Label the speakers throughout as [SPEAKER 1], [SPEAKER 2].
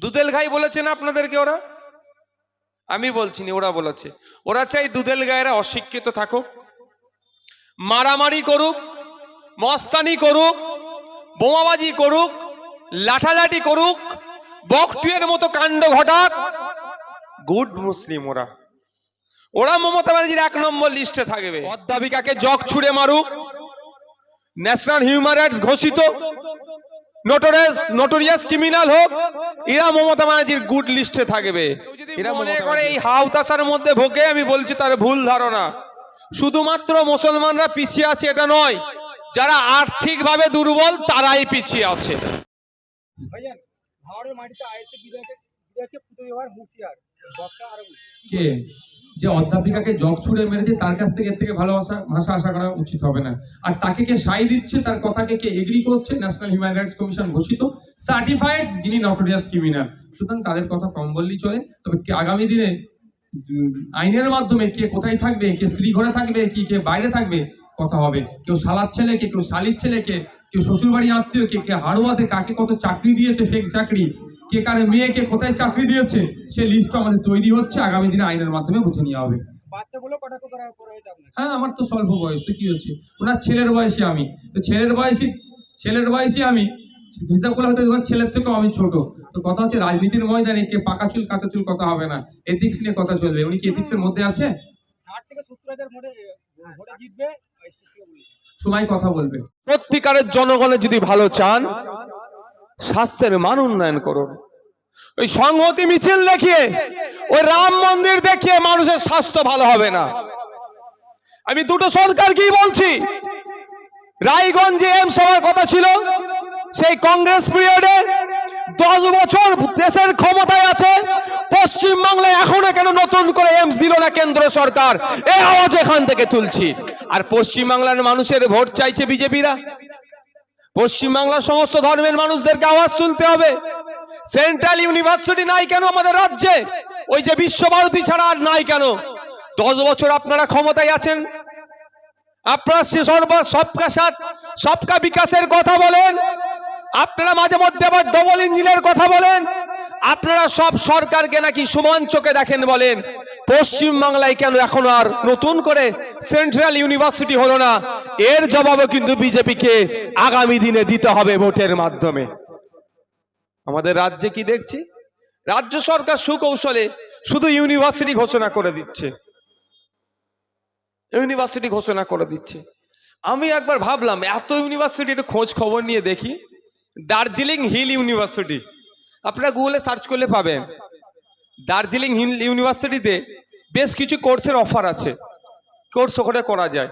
[SPEAKER 1] দুধেল গাই বলেছে না আপনাদেরকে ওরা? আমি বলছি না, ওরা বলেছে। ওরা চাই দুধেল গায়েরা অশিক্ষিত থাকুক, মারামারি করুক, মস্তানি করুক, বোমাবাজি করুক, লাঠালাঠি করুক, বকটুয়ের মতো কাণ্ড ঘটাক। গুড মুসলিম ওরা। ওরা মমতা ব্যানার্জির এক নম্বর লিস্টে থাকবে। অধ্যাপিকাকে জগ ছুড়ে মারুক। ন্যাশনাল হিউম্যান রাইটস ঘোষিত। নোটোরিয়াস নোটোরিয়াস ক্রিমিনাল হোক এরা মমতা ব্যানার্জির গুড লিস্টে থাকবে। এরা মনে করে এই হাউতাসার মধ্যে ভোগে আমি বলছি তার ভুল ধারণা। শুধুমাত্র মুসলমানরা পিছিয়ে আছে এটা নয়। যারা আর্থিকভাবে দুর্বল তারাই পিছিয়ে আছে।
[SPEAKER 2] ভাইজান ভাঙড়ের মাটিতে আইএসএ বিধায়কে বিধায়ককে পুঁতে দেওয়ার হুঁশিয়ার বক্তা আরও
[SPEAKER 3] কে যে অধ্যাপিকাকে জগ ছুড়ে মেরেছে, তার কাছ থেকে এর থেকে ভালোবাসা, ভাষা আশা করা উচিত হবে না। আর তাকে কে সাই দিচ্ছে, তার কথাকে কে এগ্রি করছে ন্যাশনাল হিউম্যান রাইটস কমিশন ঘোষিত সার্টিফাইড যিনি নটোরিয়াস ক্রিমিনাল সুতরাং তাদের কথা কম বললেই চলে, তবে আগামী দিনে আইনের মাধ্যমে কে কোথায় থাকবে, কে স্ত্রী ঘরে থাকবে, কি কে বাইরে থাকবে, কথা হবে। কেউ সালার ছেলেকে, কেউ শালির ছেলেকে, কেউ শ্বশুর বাড়ি আত্মীয় কে কে হাড়ুয়াতে কাকে কত চাকরি দিয়েছে ফেক চাকরি কে কার মেয়েকে কোথায় চাকরি দিয়েছে সে লিস্ট আমাদের তৈরি হচ্ছে আগামী দিনে আইনের মাধ্যমে বুঝে নেওয়া হবে। হ্যাঁ আমার তো স্বল্প বয়স তো কি হচ্ছে? ওনার ছেলের বয়সে আমি। তো ছেলের বয়সী ছেলের বয়সে আমি। হিসাব করলে হয়তো তোমার ছেলের থেকেও আমি ছোট। তো কথা হচ্ছে রাজনীতির ময়দানে কে পাকা চুল কাঁচা চুল কথা হবে না। এথিক্স নিয়ে কথা চলবে। উনি কি এথিক্সের মধ্যে আছে? সময় কথা বলবে।
[SPEAKER 1] সত্যিকারের জনগণের যদি ভালো চান স্বাস্থ্যের মান উন্নয়ন করুন। ওই সংহতি মিছিল দেখিয়ে, ওই রাম মন্দির দেখিয়ে মানুষের স্বাস্থ্য ভালো হবে না। আমি দুটো সরকার কি বলছি? রায়গঞ্জে এমস হওয়ার কথা ছিল, সেই কংগ্রেস পিরিয়ডে দশ বছর দেশের ক্ষমতায় আছে পশ্চিম বাংলায় এখনও কেন নতুন করে এমস দিল না কেন্দ্র সরকার? এ আওয়াজ এখান থেকে তুলছি। আর পশ্চিমবাংলার মানুষের ভোট চাইছে বিজেপিরা। পশ্চিম বাংলার সমস্ত ধর্মের মানুষদেরকে আওয়াজ তুলতে হবে। সেন্ট্রাল ইউনিভার্সিটি নাই কেন আমাদের রাজ্যে? ওই যে বিশ্বভারতী ছাড়া আর নাই কেন? দশ বছর আপনারা ক্ষমতায় আছেন। আপনারা সর্ব সবকা সাথ, সবকা বিকাশের কথা বলেন। আপনারা মাঝে মধ্যে আবার ডবল ইঞ্জিনের কথা বলেন। আপনারা সব সরকারকে নাকি সমান চোখে দেখেন বলেন। পশ্চিম বাংলায় কেন এখন আর নতুন করে সেন্ট্রাল ইউনিভার্সিটি হলো না? এর জবাবও কিন্তু বিজেপিকে আগামী দিনে দিতে হবে ভোটের মাধ্যমে। আমাদের রাজ্যে কি দেখছি? রাজ্য সরকার সুকৌশলে শুধু ইউনিভার্সিটি ঘোষণা করে দিচ্ছে। ইউনিভার্সিটি ঘোষণা করে দিচ্ছে। আমি একবার ভাবলাম, এত ইউনিভার্সিটির খোঁজ খবর নিয়ে দেখি, দার্জিলিং হিল ইউনিভার্সিটি। আপনারা গুগলে সার্চ করলে পাবেন। দার্জিলিং ইউনিভার্সিটিতে বেশ কিছু কোর্সের অফার আছে। কোর্স ওখানে করা যায়।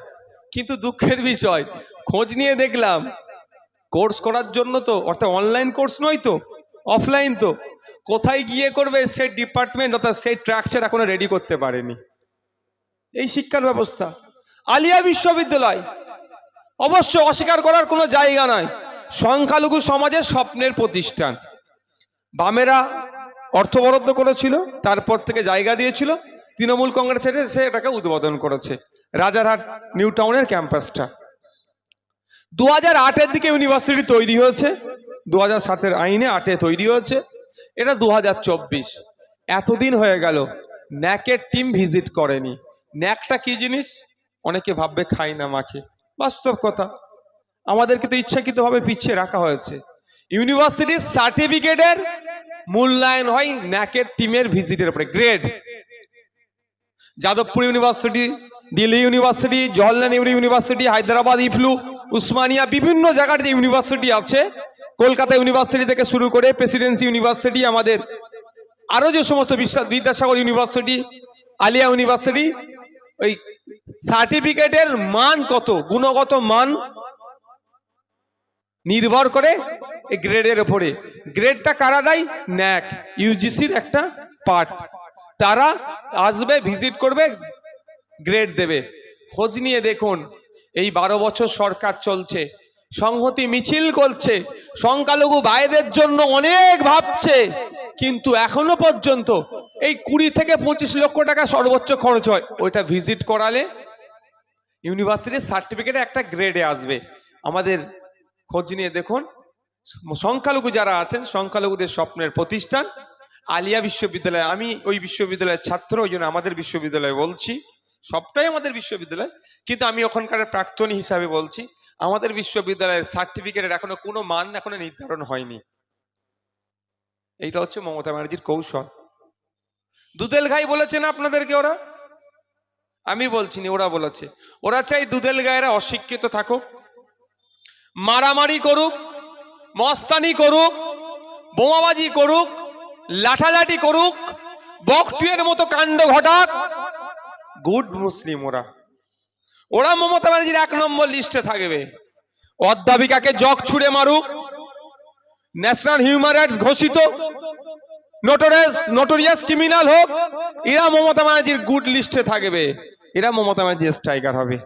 [SPEAKER 1] কিন্তু দুঃখের বিষয়, খোঁজ নিয়ে দেখলাম কোর্স করার জন্য তো, অর্থাৎ অনলাইন কোর্স নয় তো অফলাইন তো। কোথায় গিয়ে করবে সেই ডিপার্টমেন্ট অর্থাৎ সেই ট্রাকচার এখনও রেডি করতে পারেনি। এই শিক্ষার ব্যবস্থা। আলিয়া বিশ্ববিদ্যালয়। অবশ্য অস্বীকার করার কোনো জায়গা নয় সংখ্যালঘু সমাজের স্বপ্নের প্রতিষ্ঠান। বামেরা অর্থ বরাদ্দ করেছিল, তারপর থেকে জায়গা দিয়েছিল, তৃণমূল কংগ্রেসের সে এটাকে উদ্বোধন করেছে, রাজারহাট নিউ টাউনের ক্যাম্পাসটা। দু হাজার আটের দিকে ইউনিভার্সিটি তৈরি হয়েছে দু হাজার সাতের আইনে আটে তৈরি হয়েছে, এটা দু হাজার চব্বিশ। এতদিন হয়ে গেল, ন্যাকের টিম ভিজিট করেনি। ন্যাকটা কি জিনিস? অনেকে ভাববে খাই না মাখে, বাস্তব কথা। আমাদেরকে তো ইচ্ছাকৃতভাবে পিছিয়ে রাখা হয়েছে। ইউনিভার্সিটির সার্টিফিকেটের মূল্যায়ন হয় ন্যাকের টিমের ভিজিটের উপরে grade Jadavpur university Delhi university Jawaharlal Nehru university Hyderabad, EFLU, Osmania, বিভিন্ন জায়গার যে ইউনিভার্সিটি আছে, কলকাতা ইউনিভার্সিটি থেকে শুরু করে প্রেসিডেন্সি ইউনিভার্সিটি আমাদের আরও যে সমস্ত বিদ্যাসাগর ইউনিভার্সিটি আলিয়া ইউনিভার্সিটি ওই সার্টিফিকেটের মান কত, গুণগত মান নির্ভর করে এই গ্রেডের উপরে। গ্রেডটা কারা দেয়? ন্যাক, ইউজিসির একটা পার্ট। তারা আসবে, ভিজিট করবে, গ্রেড দেবে। খোঁজ নিয়ে দেখুন, এই বারো বছর সরকার চলছে, সংহতি মিছিল করছে, সংখ্যালঘু ভাইদের জন্য অনেক ভাবছে, কিন্তু এখনও পর্যন্ত এই কুড়ি থেকে পঁচিশ লক্ষ টাকা সর্বোচ্চ খরচ হয়। ওইটা ভিজিট করালে ইউনিভার্সিটির সার্টিফিকেটে একটা গ্রেডে আসবে। আমাদের খোঁজ নিয়ে দেখুন। সংখ্যালঘু যারা আছেন, সংখ্যালঘুদের স্বপ্নের প্রতিষ্ঠান। আলিয়া বিশ্ববিদ্যালয়, আমি ওই বিশ্ববিদ্যালয়ের ছাত্র, ওই জন্য আমাদের বিশ্ববিদ্যালয়ে বলছি। সবটাই আমাদের বিশ্ববিদ্যালয়, কিন্তু আমি ওখানকার প্রাক্তনী হিসাবে বলছি, আমাদের বিশ্ববিদ্যালয়ের সার্টিফিকেটের এখনও কোনো মান এখনও নির্ধারণ হয়নি। এইটা হচ্ছে মমতা ব্যানার্জির কৌশল। দুধেল ঘাই বলেছেন আপনাদেরকে ওরা? আমি বলছি না, ওরা বলেছে। ওরা চাই দুধেল গায়েরা অশিক্ষিত থাকুক। মারামারি করুক, মস্তানি করুক, বোমাবাজি করুক, লাঠালাঠি করুক, বকটুয়ের মতো কাণ্ড ঘটাক। গুড মুসলিম ওরা। ওরা মমতা ব্যানার্জির এক নম্বর লিস্টে থাকবে। অধ্যাপিকাকে জগ ছুড়ে মারুক। ন্যাশনাল হিউম্যান রাইটস ঘোষিত। নোটোরিয়াস নোটোরিয়াস ক্রিমিনাল হোক, এরা মমতা ব্যানার্জির গুড লিস্টে থাকবে। এরা মমতা ব্যানার্জির স্ট্রাইকার হবে।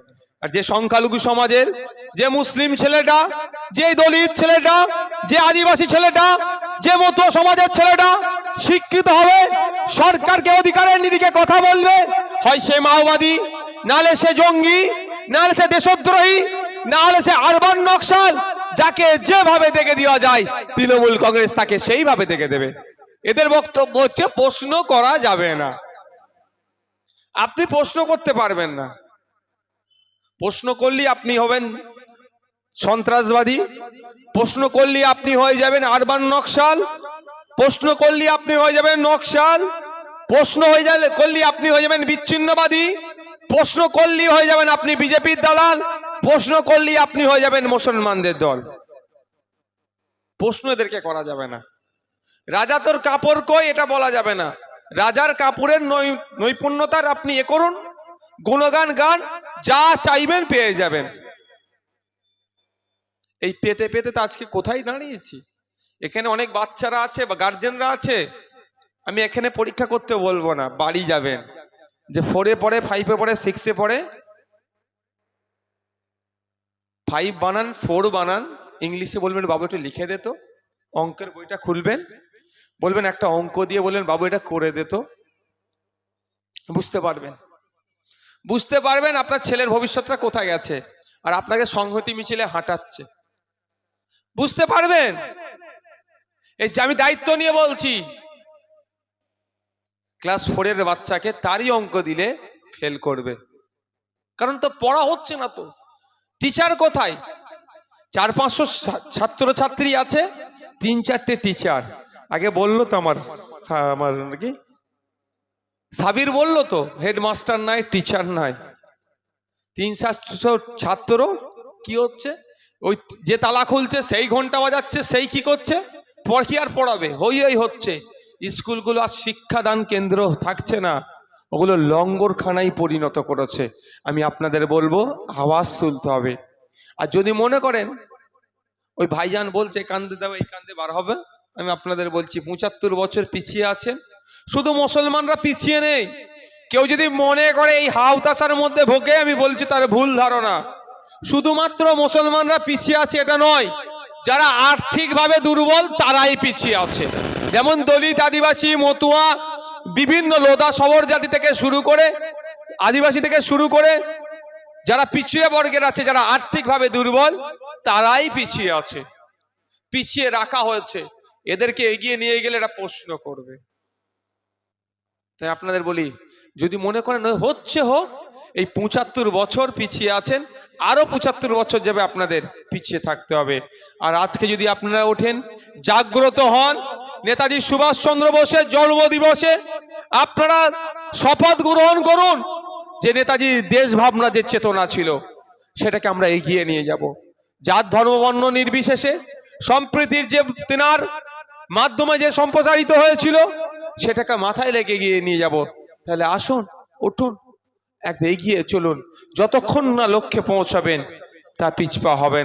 [SPEAKER 1] আর যে সংখ্যালঘু সমাজের যে মুসলিম ছেলেটা, যে দলিত ছেলেটা, যে আদিবাসী ছেলেটা, যে মতো সমাজের ছেলেটা শিক্ষিত হবে, সরকারকে অধিকারের নিরিখে কথা বলবে, হয় সে মাওবাদী নালে সে জঙ্গি নালে সে দেশদ্রোহী নাহলে সে আরবান নকশাল, যাকে যেভাবে দেখে দেওয়া যায়, তৃণমূল কংগ্রেস তাকে সেইভাবে দেখে দেবে। এদের বক্তব্য হচ্ছে, প্রশ্ন করা যাবে না। আপনি প্রশ্ন করতে পারবেন না। প্রশ্ন করলে আপনি হবেন সন্ত্রাসবাদী। প্রশ্ন করলে আপনি হয়ে যাবেন আরবান নকশাল। প্রশ্ন করলে আপনি হয়ে যাবেন নকশাল। প্রশ্ন হয়ে যাবে করলে আপনি হয়ে যাবেন বিচ্ছিন্নবাদী। প্রশ্ন করলে হয়ে যাবেন আপনি বিজেপির দালাল। প্রশ্ন করলে আপনি হয়ে যাবেন মুসলমানদের দল। প্রশ্ন এদেরকে করা যাবে না। রাজা তোর কাপড় কই এটা বলা যাবে না। রাজার কাপড়ের নৈপুণ্যতার আপনি এ করুন। গুণগান গান, যা চাইবেন পেয়ে যাবেন। এই পেতে পেতে তো আজকে কোথায় দাঁড়িয়েছি? এখানে অনেক বাচ্চারা আছে বা গার্জেনরা আছে। আমি এখানে পরীক্ষা করতে বলব না, বাড়ি যাবেন। যে ফোরে পড়ে ফাইভে পড়ে সিক্সে পড়ে। ফাইভ বানান ফোর বানান। ইংলিশে বলবেন, বাবু, একটু লিখে দে তো। অঙ্কের বইটা খুলবেন। বলবেন, একটা অঙ্ক দিয়ে বলবেন বাবু, এটা করে দে তো। বুঝতে পারবেন। বুঝতে পারবেন আপনার ছেলের ভবিষ্যৎটা কোথায় গেছে। আর আপনাকে সংহতি মিছিলে হাঁটাচ্ছে। বুঝতে পারবেন? এই যে আমি দায়িত্ব নিয়ে বলছি, ক্লাস ফোরের বাচ্চাকে তারই অঙ্ক দিলে ফেল করবে। কারণ তো পড়া হচ্ছে না তো। টিচার কোথায়? চার পাঁচশো ছাত্র ছাত্রী আছে, তিন চারটে টিচার। আগে বলল তো আমার আমার কি সাবির বলল তো, হেডমাস্টার নাই, টিচার নাই। তিন চারশো ছাত্র কি হচ্ছে? ওই যে তালা খুলছে, সেই ঘণ্টা বাজাচ্ছে, সেই কি করছে? কি আর পড়াবে? হই হই হচ্ছে। স্কুলগুলো আর শিক্ষাদান কেন্দ্র থাকছে না। ওগুলো লঙ্গরখানায় পরিণত করেছে। আমি আপনাদের বলব, আওয়াজ তুলতে হবে। আর যদি মনে করেন, ওই ভাইজান বলছে, কান্দে দেওয়া এই কান্দে বার হবে। আমি আপনাদের বলছি, পঁচাত্তর বছর পিছিয়ে আছেন। শুধু মুসলমানরা পিছিয়ে নেই। কেউ যদি মনে করে এই হাউতাসার মধ্যে ভোগে, আমি বলছি তার ভুল ধারণা। শুধুমাত্র মুসলমানরা পিছিয়ে আছে, এটা নয়। যারা আর্থিকভাবে দুর্বল, তারাই পিছিয়ে আছে। যেমন দলিত আদিবাসী, মতুয়া, বিভিন্ন লোদা শবর জাতি থেকে শুরু করে, আদিবাসী থেকে শুরু করে, যারা পিছিয়ে বর্গের আছে, যারা আর্থিকভাবে দুর্বল, তারাই পিছিয়ে আছে। পিছিয়ে রাখা হয়েছে। এদেরকে এগিয়ে নিয়ে গেলে এটা প্রশ্ন করবে। তাই আপনাদের বলি, যদি মনে করেন হচ্ছে হোক এই পঁচাত্তর বছর পিছিয়ে আছেন আরও পঁচাত্তর বছর যাবে আপনাদের পিছিয়ে থাকতে হবে। আর আজকে যদি আপনারা ওঠেন, জাগ্রত হন, নেতাজি সুভাষচন্দ্র বোসের জন্ম দিবসে আপনারা শপথ গ্রহণ করুন যে নেতাজি দেশ ভাবনা যে চেতনা ছিল, সেটাকে আমরা এগিয়ে নিয়ে যাব। জাত ধর্ম বর্ণ নির্বিশেষে, সম্প্রীতির যে তেনার মাধ্যমে যে সম্প্রসারিত হয়েছিল, সেটাকে মাথায় লেগে গিয়ে নিয়ে যাব। তাহলে আসুন, উঠুন। এক এগিয়ে চলুন। যতক্ষণ না লক্ষ্যে পৌঁছাবেন তা পিছপা হবেন।